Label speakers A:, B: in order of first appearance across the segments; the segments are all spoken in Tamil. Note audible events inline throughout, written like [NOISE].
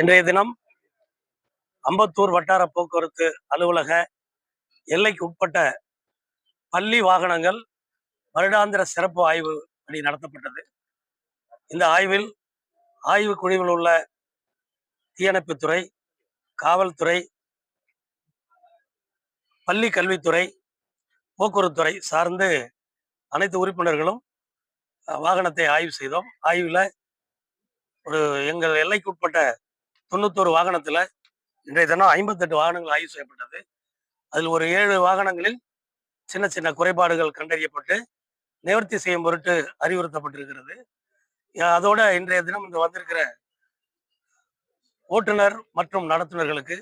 A: இன்றைய தினம் அம்பத்தூர் வட்டார போக்குவரத்து அலுவலக எல்லைக்கு உட்பட்ட பள்ளி வாகனங்கள் வருடாந்திர சிறப்பு ஆய்வு பணி நடத்தப்பட்டது. இந்த ஆய்வில் ஆய்வு குழுவில் உள்ள தீயணைப்புத்துறை காவல்துறை பள்ளி கல்வித்துறை போக்குவரத்துறை சார்ந்து அனைத்து உறுப்பினர்களும் வாகனத்தை ஆய்வு செய்தோம். ஆய்வில் ஒரு எங்கள் எல்லைக்குட்பட்ட தொண்ணூத்தொரு தொண்ணூத்தோரு வாகனத்தில் இன்றைய தினம் ஐம்பத்தெட்டு வாகனங்கள் ஆய்வு செய்யப்பட்டது. அதில் ஒரு ஏழு வாகனங்களில் சின்ன சின்ன குறைபாடுகள் கண்டறியப்பட்டு நிவர்த்தி செய்யும் பொருட்டு அறிவுறுத்தப்பட்டிருக்கிறது. அதோட இன்றைய தினம் இந்த வந்திருக்கிற ஓட்டுநர் மற்றும் நடத்துனர்களுக்கு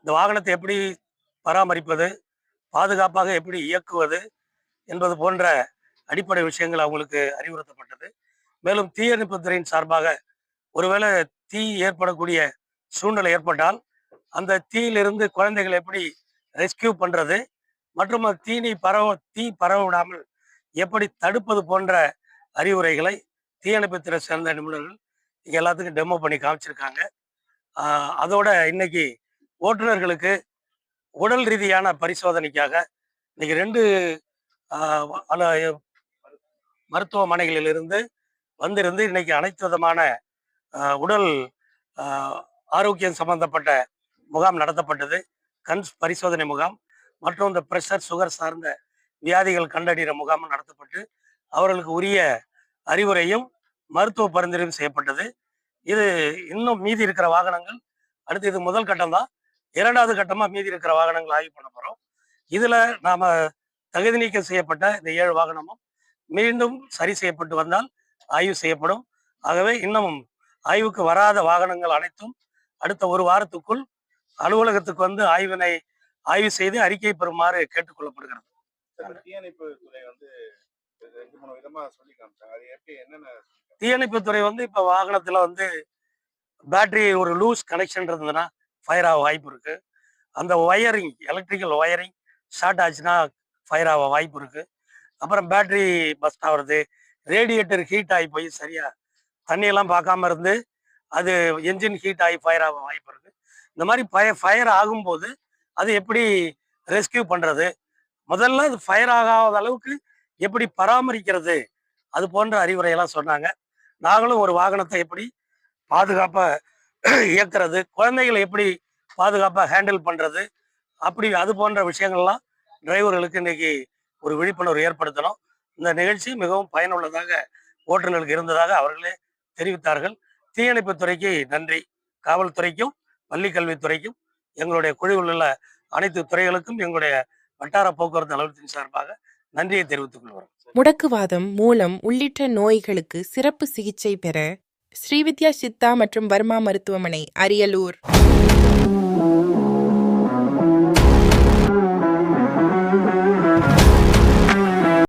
A: இந்த வாகனத்தை எப்படி பராமரிப்பது பாதுகாப்பாக எப்படி இயக்குவது என்பது போன்ற அடிப்படை விஷயங்கள் அவங்களுக்கு அறிவுறுத்தப்பட்டது. மேலும் தீயணைப்புத்துறையின் சார்பாக ஒருவேளை தீ ஏற்படக்கூடிய சூழ்நிலை ஏற்பட்டால் அந்த தீயிலிருந்து குழந்தைகளை எப்படி ரெஸ்கியூ பண்றது? மற்றும் தீனி பரவ தீ பரவ விடாமல் எப்படி தடுப்பது போன்ற அறிவுரைகளை தீயணைப்புத்துறை சேர்ந்த நிபுணர்கள் இங்க எல்லாத்துக்கும் டெமோ பண்ணி காமிச்சிருக்காங்க. அதோட இன்னைக்கு ஓட்டுநர்களுக்கு உடல் ரீதியான பரிசோதனைக்காக இன்னைக்கு ரெண்டு மருத்துவமனைகளிலிருந்து வந்திருந்து இன்னைக்கு அனைத்து விதமான உடல் ஆரோக்கியம் சம்பந்தப்பட்ட முகாம் நடத்தப்பட்டது. கண் பரிசோதனை முகாம் மற்றும் இந்த பிரஷர் சுகர் சார்ந்த வியாதிகள் கண்டறிகிற முகாமும் நடத்தப்பட்டு அவர்களுக்கு உரிய அறிவுரையும் மருத்துவ பரிந்துரையும் செய்யப்பட்டது. இது இன்னும் மீதி இருக்கிற வாகனங்கள் அடுத்து இது முதல் கட்டம் தான் இரண்டாவது கட்டமாக மீதி இருக்கிற வாகனங்கள் ஆய்வு பண்ண போகிறோம் இதில் நாம் தகுதி நீக்கம் செய்யப்பட்ட இந்த ஏழு வாகனமும் மீண்டும் சரி செய்யப்பட்டு வந்தால் ஆய்வு செய்யப்படும். ஆகவே இன்னும் ஆய்வுக்கு வராத வாகனங்கள் அனைத்தும் அடுத்த ஒரு வாரத்துக்குள் அலுவலகத்துக்கு வந்து ஆய்வினை ஆய்வு செய்து அறிக்கை பெறுமாறு கேட்டுக்கொள்ளப்படுகிறது.
B: தீயணைப்பு துறை வந்து
A: இப்ப வாகனத்துல வந்து பேட்டரி ஒரு லூஸ் கனெக்ஷன் இருந்ததுன்னா ஃபயர் ஆக வாய்ப்பு இருக்கு. அந்த ஒயரிங் எலக்ட்ரிக்கல் ஒயரிங் ஷார்ட் ஆச்சுன்னா ஃபயர் ஆக வாய்ப்பு இருக்கு. அப்புறம் பேட்டரி பஸ்ட் ஆகுறது ரேடியேட்டர் ஹீட் ஆகி போய் சரியா தண்ணியெல்லாம் பார்க்காம இருந்து அது என்ஜின் ஹீட் ஆகி ஃபயர் ஆக வாய்ப்பு இருக்கு. இந்த மாதிரி பய ஃபயர் ஆகும்போது அது எப்படி ரெஸ்கியூ பண்றது? முதல்ல அது ஃபயர் ஆகாத அளவுக்கு எப்படி பராமரிக்கிறது? அது போன்ற அறிவுரையெல்லாம் சொன்னாங்க. நாங்களும் ஒரு வாகனத்தை எப்படி பாதுகாப்பாக [CLEARS THROAT] இயக்குறது குழந்தைகளை எப்படி பாதுகாப்பாக ஹேண்டில் பண்ணுறது அப்படி அது போன்ற விஷயங்கள்லாம் டிரைவர்களுக்கு இன்னைக்கு ஒரு விழிப்புணர்வு ஏற்படுத்தணும். இந்த நிகழ்ச்சி மிகவும் பயனுள்ளதாக ஓட்டுநர்களுக்கு இருந்ததாக அவர்களே தெரிவித்தார்கள். தீயணைப்பு துறைக்கு நன்றி. காவல்துறைக்கும் பள்ளி கல்வித்துறைக்கும் எங்களுடைய குழுவில் உள்ள அனைத்து துறைகளுக்கும் எங்களுடைய வட்டார போக்குவரத்து அலுவலகத்தின் சார்பாக நன்றியை தெரிவித்துக் கொள்கிறோம்.
C: முடக்குவாதம் மூலம் உள்ளிட்ட நோய்களுக்கு சிறப்பு சிகிச்சை பெற ஸ்ரீவித்யா சித்தா மற்றும் வர்மா மருத்துவமனை அரியலூர்.